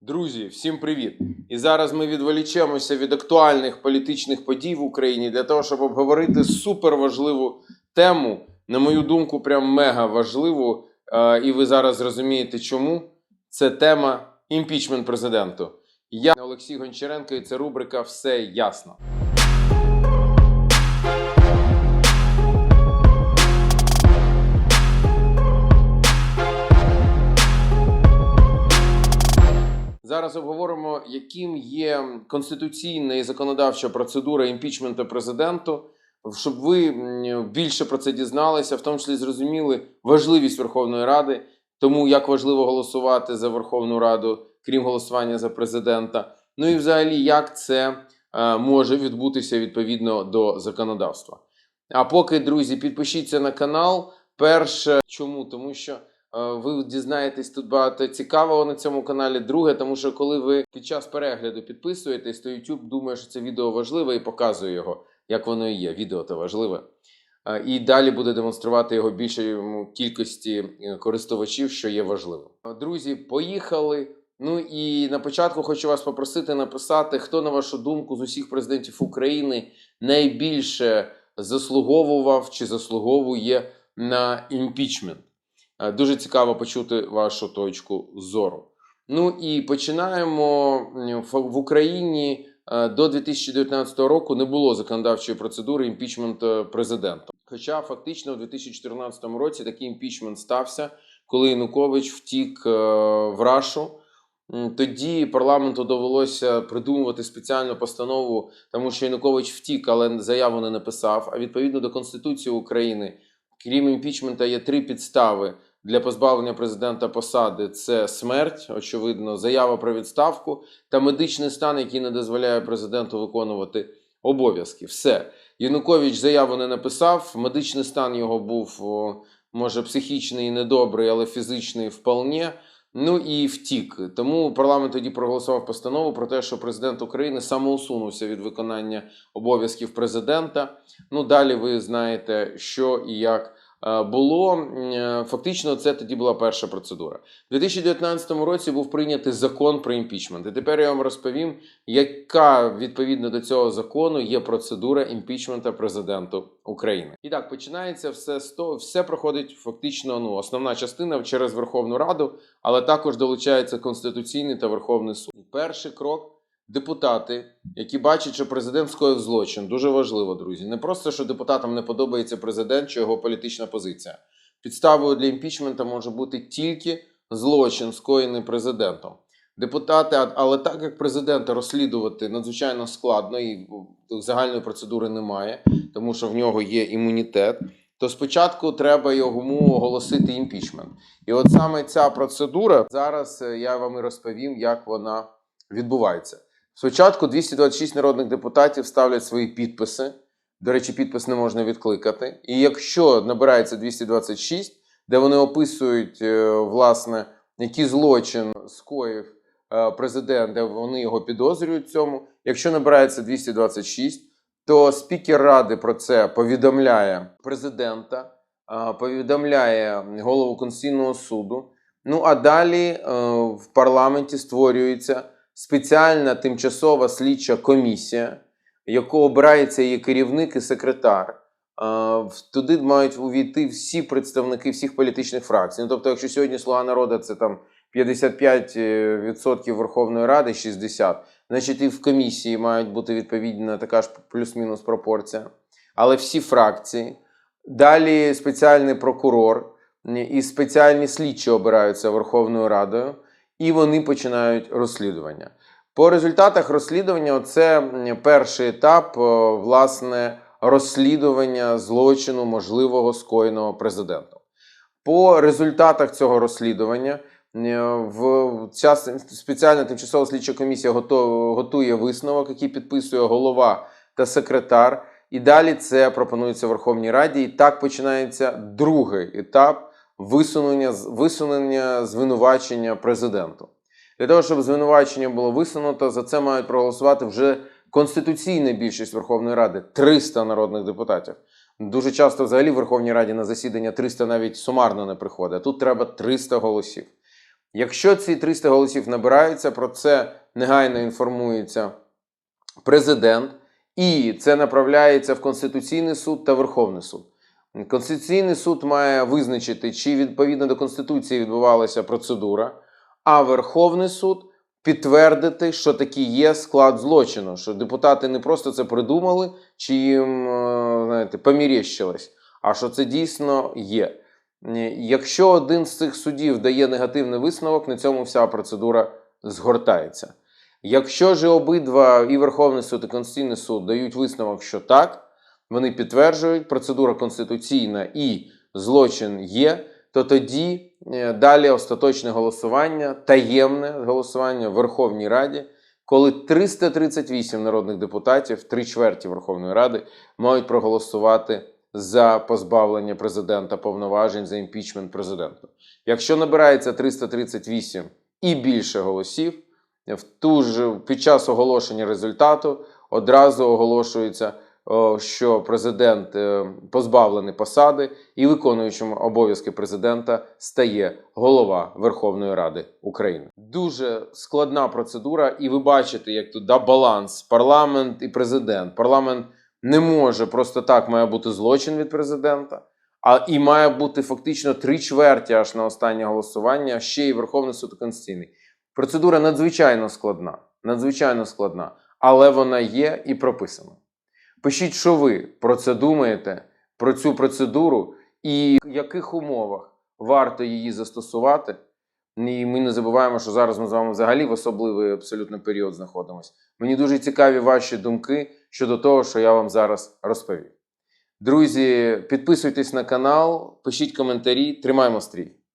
Друзі, всім привіт! І зараз ми відволічемося від актуальних політичних подій в Україні для того, щоб обговорити суперважливу тему, на мою думку, прям мега важливу. Е, І ви зараз зрозумієте, чому це тема імпічмент президенту. Я Олексій Гончаренко, і це рубрика Все ясно. Зараз обговоримо, яким є конституційна і законодавча процедура імпічменту президенту, щоб ви більше про це дізналися, в тому числі зрозуміли важливість Верховної Ради, тому як важливо голосувати за Верховну Раду, крім голосування за президента. Ну і взагалі, як це е, може відбутися відповідно до законодавства. А поки, друзі, підпишіться на канал. Перше, чому? Тому що ви дізнаєтесь тут багато цікавого на цьому каналі. Друге, тому що коли ви під час перегляду підписуєтесь, то YouTube думає, що це відео важливе і показує його, як воно і є. Відео то важливе. Е, І далі буде демонструвати його більшій кількості е, користувачів, що є важливим. Е, Друзі, поїхали. Ну і на початку хочу вас попросити написати, хто, на вашу думку, з усіх президентів України найбільше заслуговував чи заслуговує на імпічмент. Е, Дуже цікаво почути вашу точку зору. Ну і починаємо в в Україні е, до 2019 року не було законодавчої процедури імпічменту президента. Хоча фактично у 2014 році такий імпічмент стався, коли Янукович втік е, в Рашу. Тоді парламенту довелося придумувати спеціальну постанову, тому що Янукович втік, але заяву не написав. А відповідно до Конституції України, крім імпічмента, є три підстави для позбавлення президента посади: це смерть, очевидно, заява про відставку та медичний стан, який не дозволяє президенту виконувати обов'язки. Все. Янукович заяву не написав. Медичний стан його був, може, психічний і недобрий, але фізичний вполне. Ну і втік. Тому парламент тоді проголосував постанову про те, що президент України самоусунувся від виконання обов'язків президента. Ну далі ви знаєте, що і як було. Е, Фактично, це тоді була перша процедура. У 2019 році був прийнятий закон про імпічмент. І тепер я вам розповім, яка відповідно до цього закону є процедура імпічмента президенту України. І так починається все з того, все проходить фактично. Ну, основна частина через Верховну Раду, але також долучається Конституційний та Верховний суд. Перший крок. Депутати, які бачать, що президент скоїв злочин, дуже важливо, друзі. Не просто що депутатам не подобається президент чи його політична позиція. Підставою для імпічмента може бути тільки злочин, скоєний президентом. Депутати, але так як президента розслідувати надзвичайно складно і загальної процедури немає, тому що в нього є імунітет. То спочатку треба йому оголосити імпічмент. І от саме ця процедура зараз е, я вам і розповім, як вона відбувається. Спочатку 226 народних депутатів ставлять свої підписи. До речі, підпис не можна відкликати. І якщо набирається 226, де вони описують, е, власне, який злочин скоїв е, президент, де вони його підозрюють цьому. Якщо набирається 226, то спікер ради про це повідомляє президента, е, повідомляє голову Конституційного суду. Ну а далі в парламенті створюється спеціальна тимчасова слідча комісія, яку обирається її керівник і секретар. Е, Туди мають увійти всі представники всіх політичних фракцій. Ну, тобто, якщо сьогодні Слуга народу це там 55% Верховної Ради, 60%, значить і в комісії мають бути відповідна така ж плюс-мінус пропорція. Але всі фракції. Далі спеціальний прокурор і спеціальні слідчі обираються Верховною Радою, і вони починають розслідування. По результатах розслідування це перший етап власне розслідування злочину можливого скоєного президентом. По результатах цього розслідування е, в ця спеціальна тимчасова слідча комісія готує висновок, який підписує голова та секретар. І далі це пропонується Верховній Раді. І так починається другий етап висунення, висунення звинувачення президенту. Для того, щоб звинувачення було висунуто, за це мають проголосувати вже конституційна більшість Верховної Ради 300 народних депутатів. Дуже часто взагалі в Верховній Раді на засідання 300 навіть сумарно не приходить. Тут треба 300 голосів. Якщо ці 300 голосів набираються, про це негайно інформується президент, і це направляється в Конституційний суд та Верховний суд. Конституційний суд має визначити, чи відповідно до Конституції відбувалася процедура, а Верховний суд підтвердити, що такий є склад злочину, що депутати не просто це придумали, чи їм е, знаєте, помірещилось, а що це дійсно є. Е, Якщо один з цих судів дає негативний висновок, на цьому вся процедура згортається. Якщо ж обидва і Верховний суд, і Конституційний суд дають висновок, що так, вони підтверджують, процедура конституційна і злочин є, то тоді е, далі остаточне голосування, таємне голосування в Верховній Раді, коли 338 народних депутатів, три чверті Верховної Ради, мають проголосувати за позбавлення президента повноважень за імпічмент президента. Якщо набирається 338 і більше голосів, в ту ж під час оголошення результату одразу оголошується, що президент е, позбавлений посади і виконуючим обов'язки президента стає голова Верховної Ради України. Дуже складна процедура, і ви бачите, як тут да, баланс парламент і президент. Парламент не може просто так має бути злочин від президента. А і має бути фактично три чверті аж на останнє голосування, ще й Верховний суд Конституційний. Процедура надзвичайно складна, надзвичайно складна, але вона є і прописана. Пишіть, що ви про це думаєте, про цю процедуру і в яких умовах варто її застосувати. І ми не забуваємо, що зараз ми з вами взагалі в особливий абсолютно період знаходимося. Мені дуже цікаві ваші думки щодо того, що я вам зараз розповів. Друзі, підписуйтесь на канал, пишіть коментарі, тримаємо стрій.